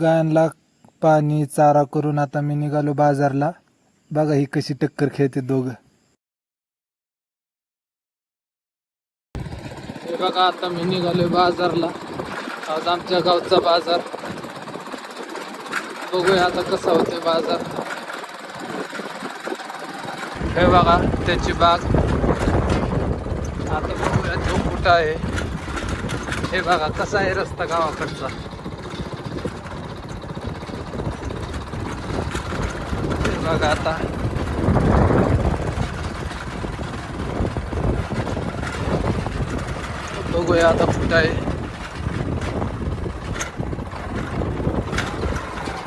गायांना पाणी चारा करून आता मी निघालो बाजारला. बघा ही कशी टक्कर खेळते दोघं. हे बघा आता मी निघालो बाजारला. आज आमच्या गावचा बाजार. बघूया आता कसा होते बाजार. हे बघा त्याची बाग. आता बघूया तो कुठं आहे. हे बघा कसा आहे रस्ता गावाकडचा? बघा आता. बघूया आता फुट आहे.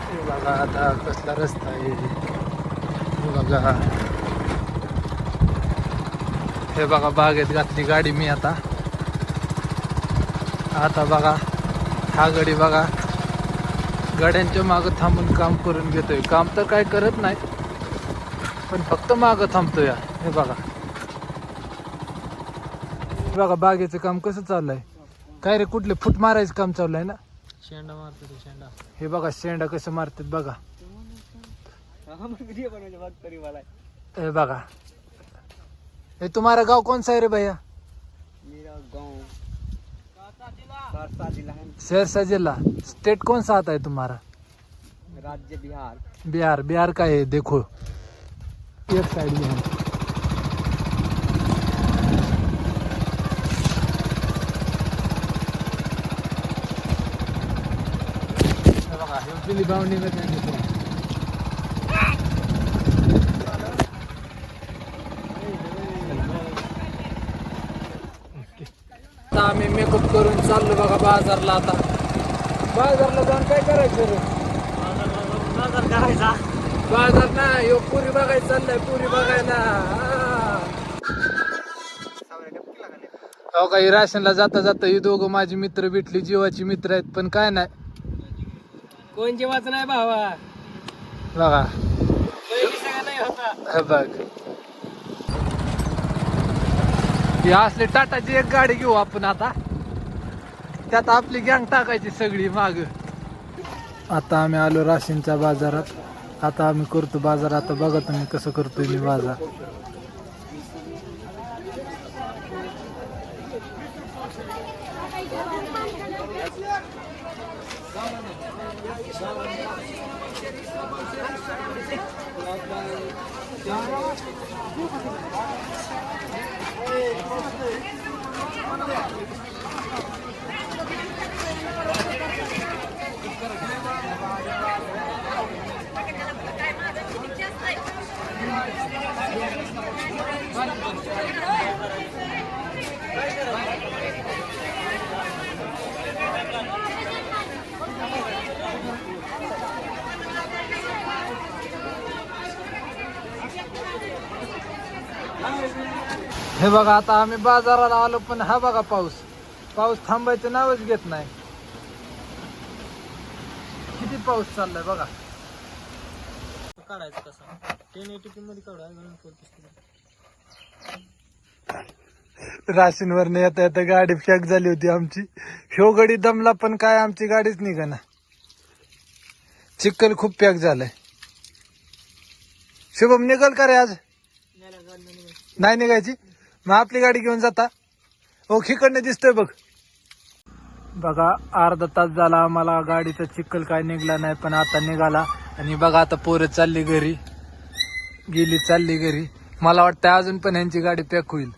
हे बघा आता कसला रस्ता आहे. बघा. हे बघा बागेत घातली गाडी मी आता. आता बघा हा गडी बघा. गाड्यांच्या मागं थांबून काम करून घेतोय. काम तर काय करत नाही पण फक्त मागं थांबतोय या हे बघा. हे बघा बागेचं काम कसं चाललंय? काय रे कुठले फूट मारायचं काम चालू आहे ना? शेंडा मारतो तो शेंडा. हे बघा शेंडा कसं मारतात बघा. हे बघा. हे तुम्हारा गाव कौन सा है रे भैया? मेरा गांव सरसा जिला स्टेट कौन सा आता है तुम्हारा? राज्य बिहार. बिहार. बिहार का है देखो. एक साइड में है. हे में करून चाललो बघा बाजारला आता. बाजारला जाऊन काय करायचं रे? बाजार करायचा. बाजार ना यो पुरी बघायला चाललाय पुरी बघायला. हा. अहो काही राशनला जाता जाता ही दोघं माझी मित्र भेटली जीवाची मित्र आहेत पण काय नाही. कोण जेवायचं नाही भावा? बघा. सगळं नाही होता हे बघ. ही असली टाटाची एक गाडी घेऊ आपण आता. त्यात आपली गँग टाकायची सगळी माग. आता आम्ही आलो राशींच्या बाजारात. आता आम्ही करतो बाजार आता बघा तुम्ही कसं करतोय मी बाजार. हे बघा आता आम्ही बाजाराला आलो पण हा बघा पाऊस. पाऊस थांबायचं नावच घेत नाही. किती पाऊस चाललाय बघा. काढायचं कसं टेन एटी मध्ये म्हणून राशींवर येता येता गाडी पॅक झाली होती आमची. ह्यो गडी दमला पण काय आमची गाडीच निघाना. चिखल खूप पॅक झालाय. शुभम निघल का रे आज? नाही निघायची? मग आपली गाडी घेऊन जाता. हो खिकडनं दिसतोय बघ. बघा अर्धा तास झाला आम्हाला गाडीचा चिखल काय निघला नाही पण आता निघाला. आणि बघा आता पोरं चालली घरी. गेली चालली घरी. मला वाटतं अजून पण यांची गाडी पॅक होईल.